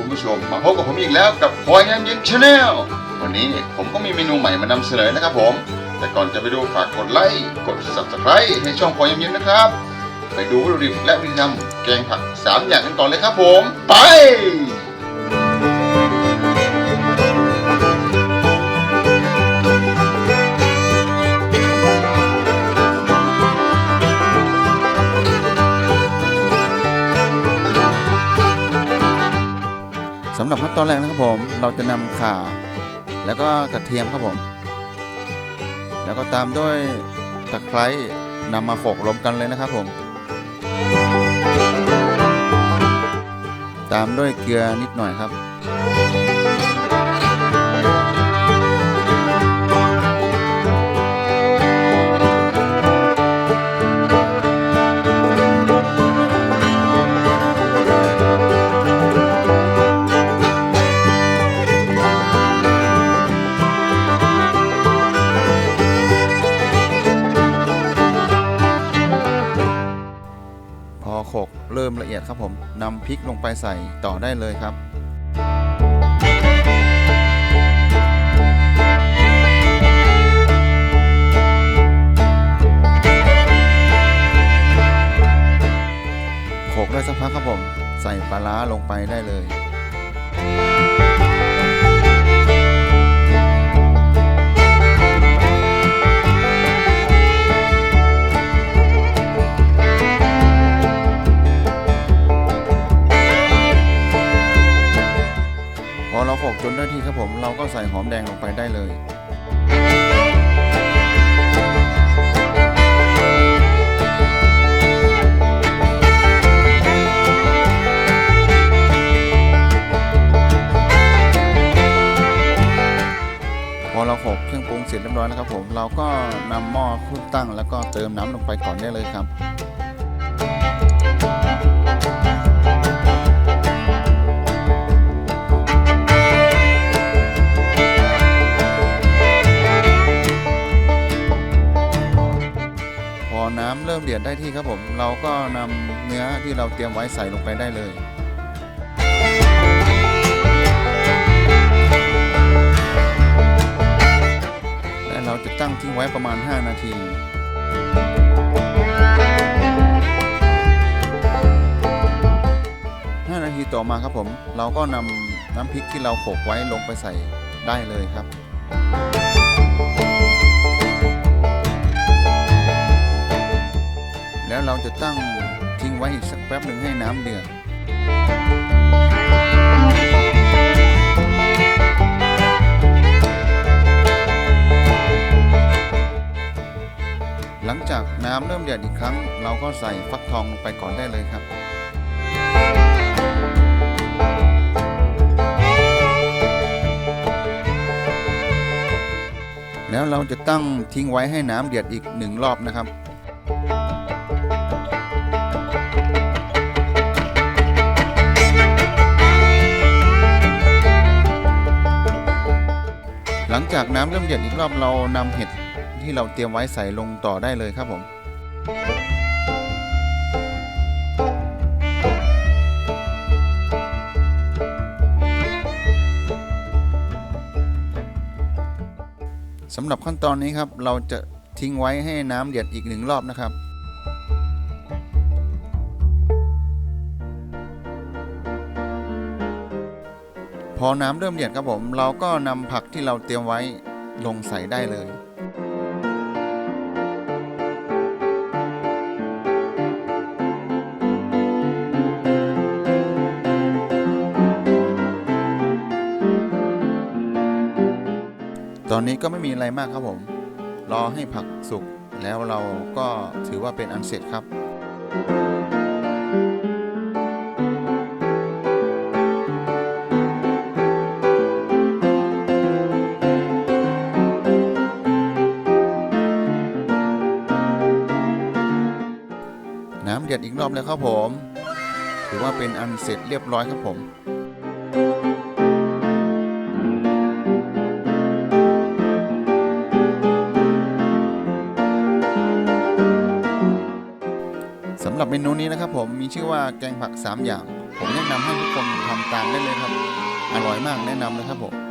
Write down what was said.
ุณผู้ชม มาพบกับผมอีกแล้วกับพลอยยามเย็นชาแนลวันนี้ผมก็มีเมนูใหม่มานำเสนอนะครับผม แต่ก่อนจะไปดูฝากกดไลค์กด subscribe ให้ช่องพลอยยามเย็นนะครับ ไปดูวัตถุดิบและวิธีทำแกงผักสามอย่างกันก่อนเลยครับผม ไป สำหรับขั้นตอนแรกนะครับผม เราจะนำข่า แล้วก็กระเทียมครับผม แล้วก็ตามด้วยตะไคร้นำมาโขลกรวมกันเลยนะครับผม ตามด้วยเกลือนิดหน่อยครับ โขกเริ่มละเอียดครับผมนำพริกลงไปใส่ต่อได้เลยครับโขกได้สักพักครับผม ใส่ปลาร้าลงไปได้เลย จนได้ที่ครับผมเราก็ใส่หอมแดงลงไปได้เลยพอเราโขกเครื่องปรุงเสร็จเรียบร้อยแล้วครับผม เราก็นำหม้อขึ้นตั้งแล้วก็เติมน้ำลงไปก่อนได้เลยครับ น้ำเริ่มเดือดได้ที่ครับผม เราก็นำเนื้อที่เราเตรียมไว้ใส่ลงไปได้เลยและเราจะตั้งทิ้งไว้ประมาณ 5 นาที5นาทีต่อมาครับผม เราก็นำน้ำพริกที่เราโขกไว้ลงไปใส่ได้เลยครับ แล้วเราจะตั้งทิ้งไว้อีกสักแป๊บหนึ่งให้น้ำเดือดหลังจากน้ำเริ่มเดือดอีกครั้ง เราก็ใส่ฟักทองลงไปก่อนได้เลยครับแล้วเราจะตั้งทิ้งไว้ให้น้ำเดือดอีกหนึ่งรอบนะครับ หลังจากน้ำเริ่มเดือดอีกรอบเรานำเห็ดที่เราเตรียมไว้ใส่ลงต่อได้เลยครับผมสำหรับขั้นตอนนี้ครับเราจะทิ้งไว้ให้น้ำเดือดอีกหนึ่งรอบนะครับ พอน้ำเริ่มเดือดครับผม เราก็นำผักที่เราเตรียมไว้ลงใส่ได้เลยตอนนี้ก็ไม่มีอะไรมากครับผม รอให้ผักสุกแล้วเราก็ถือว่าเป็นอันเสร็จครับ น้ำเดือดอีกรอบแล้วครับผม ถือว่าเป็นอันเสร็จเรียบร้อยครับผมสำหรับเมนูนี้นะครับผมมีชื่อว่าแกงผัก 3 อย่าง ผมแนะนำให้ทุกคนทำตามได้เลยครับ อร่อยมากแนะนำเลยครับผม